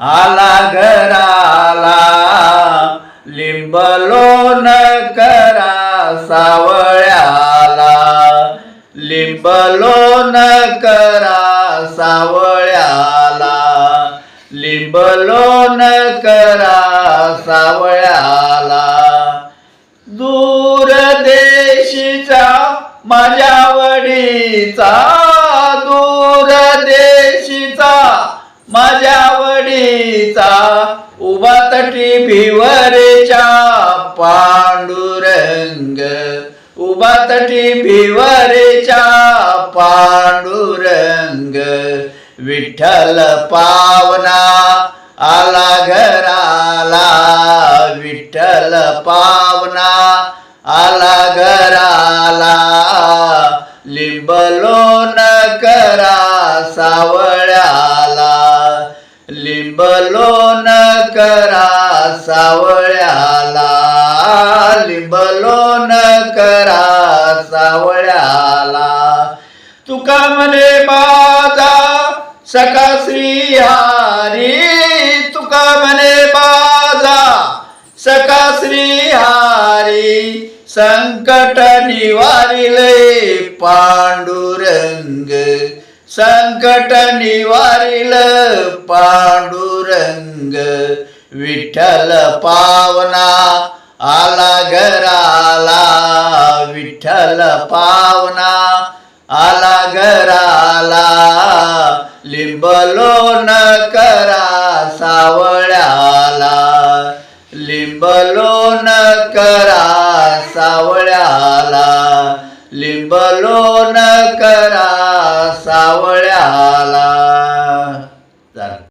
आला घराला न करा सावळ्याला. लिंबलोन करा सावळ्याला. लिंबलोन करा सावळ्याला. दूर देशीचा माझ्या वडीचा. दूर देशीचा माझ्या तटी भिवरेच्या पांडुरंग उभा तटी भिवरेच्या पांडुरंग. विठ्ठल पावना आला घराला विठ्ठल पावना आला घराला. लिंबलो न करा सावळ्याला लिंबलो न करा सावळ्याला लिंबलो न करा सावळ्याला तुका म्हणे माझा सका श्रीहारी तुका म्हणे माझा सका श्रीहारी संकट निवारिले पांडुरंग. संकट निवारिल पांडुरंग विठ्ठल पावना आला घराला विठ्ठल पावना आला घराला लिंबलो न करा सावळ्याला लिंबलो न करा सावळ्याला लिंबलो न करा